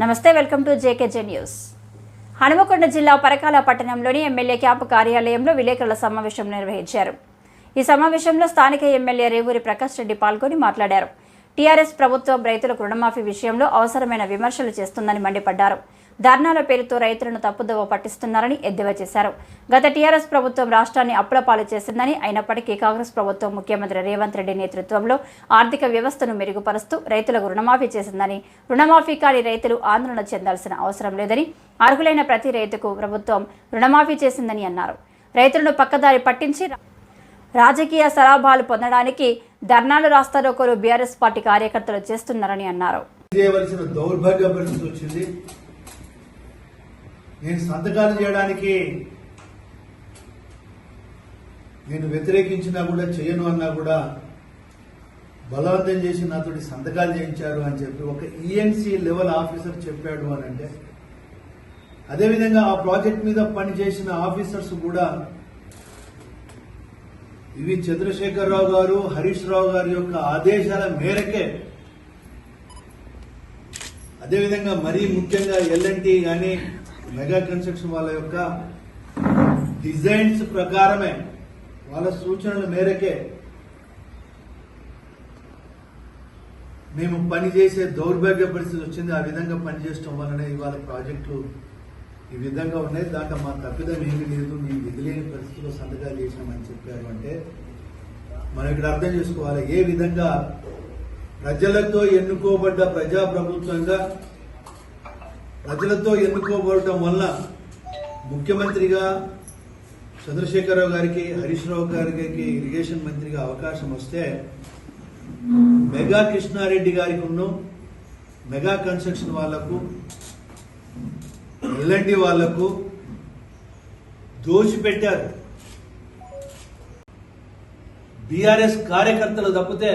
నమస్తే welcome to JKJ news. Hanumakonda జిల్లా పరకాల పట్టణంలోని ఎమ్మెల్యే క్యాంపు కార్యాలయంలో విలేకరుల సమావేశం నిర్వహించారు. ఈ సమావేశంలో స్థానిక ఎమ్మెల్యే రేవూరి ప్రకాష్ రెడ్డి పాల్గొని మాట్లాడారు. టీఆర్ఎస్ ప్రభుత్వం రైతులకు రుణమాఫీ విషయంలో అవసరమైన విమర్శలు చేస్తుందని మండిపడ్డారు. ధర్నాల పేరుతో రైతులను తప్పుదోవ పట్టిస్తున్నారని ఎద్దేవా చేశారు. గత టీఆర్ఎస్ ప్రభుత్వం రాష్ట్రాన్ని అప్పులపాలు చేసిందని అయినప్పటికీ కాంగ్రెస్ ప్రభుత్వం ముఖ్యమంత్రి రేవంత్ రెడ్డి నేతృత్వంలో ఆర్థిక వ్యవస్థను మెరుగుపరుస్తూ రైతులకు రుణమాఫీ చేసిందని రుణమాఫీ కాని రైతులు ఆందోళన చెందాల్సిన అవసరం లేదని అర్హులైన ప్రతి రైతుకు ప్రభుత్వం రుణమాఫీ చేసిందని అన్నారు. రైతులను పక్కదారి పట్టించి రాజకీయ సలాభాలు పొందడానికి ధర్నాలు రాస్తారోకోలు బీఆర్ఎస్ పార్టీ కార్యకర్తలు చేస్తున్నారని అన్నారు చేయవలసిన దౌర్భాగ్య పరిస్థితి వచ్చింది నేను సంతకాలు చేయడానికి నేను వ్యతిరేకించినా కూడా చేయను అన్నా కూడా బలవంతం చేసి నాతోటి సంతకాలు చేయించారు అని చెప్పి ఒక ఈఎన్సీ లెవెల్ ఆఫీసర్ చెప్పాడు అని అంటే అదేవిధంగా ఆ ప్రాజెక్ట్ మీద పనిచేసిన ఆఫీసర్స్ కూడా ఇవి చంద్రశేఖరరావు గారు హరీష్ రావు గారి యొక్క ఆదేశాల మేరకే అదేవిధంగా మరీ ముఖ్యంగా ఎల్ఎన్టీ కానీ మెగా కన్స్ట్రక్షన్ వాళ్ళ యొక్క డిజైన్స్ ప్రకారమే వాళ్ళ సూచనల మేరకే మేము పనిచేసే దౌర్భాగ్య పరిస్థితి వచ్చింది. ఆ విధంగా పనిచేయడం వలన ఇవాళ ప్రాజెక్టులు ఈ విధంగా ఉన్నాయి. దాంట్లో మా తప్పిదం ఏమీ లేదు. మేము విధిలేని పరిస్థితిలో సంతకాలు చేసినామని చెప్పారు అంటే మనం ఇక్కడ అర్థం చేసుకోవాలి. ఏ విధంగా ప్రజలతో ఎన్నుకోబడ్డ ప్రజాప్రభుత్వంగా ప్రజలతో ఎన్నుకోబడటం వల్ల ముఖ్యమంత్రిగా చంద్రశేఖరరావు గారికి హరీష్ రావు గారికి ఇరిగేషన్ మంత్రిగా అవకాశం వస్తే మెగా కృష్ణారెడ్డి గారికి ఉన్న మెగా కన్స్ట్రక్షన్ వాళ్ళకు ఎల్ఎండి వాళ్ళకు దోచిపెట్టారు బీఆర్ఎస్ కార్యకర్తలు తప్పితే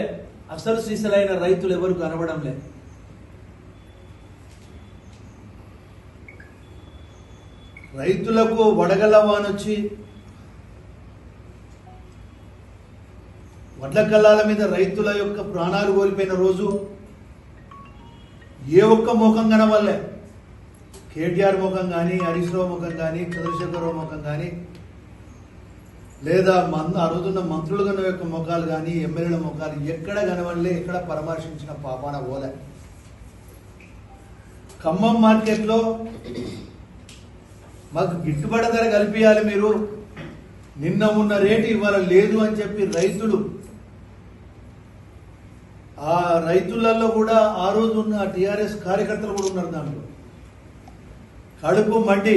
అసలు శ్రీశలైన రైతులు ఎవరు కనబడం లేదు. రైతులకు వడగల వానొచ్చి వడ్ల కల్లాల మీద రైతుల యొక్క ప్రాణాలు కోల్పోయిన రోజు ఏ ఒక్క ముఖం కనవల్లే కేటీఆర్ ముఖం కానీ హరీష్ రావు ముఖం కానీ చంద్రశేఖరరావు ముఖం కానీ లేదా మంద అరుగుతున్న మంత్రులు కన్న యొక్క ముఖాలు కానీ ఎమ్మెల్యేల ముఖాలు ఎక్కడ కనవల్లే ఎక్కడ పరామర్శించిన పాపాన పోలే ఖమ్మం మార్కెట్లో మాకు గిట్టుబాటు ధర కల్పించాలి మీరు. నిన్న ఉన్న రేటు ఇవాళ లేదు అని చెప్పి రైతులు ఆ రైతులలో కూడా ఆ రోజు ఉన్న టీఆర్ఎస్ కార్యకర్తలు కూడా ఉన్నారు దాంట్లో. కడుపు మండి.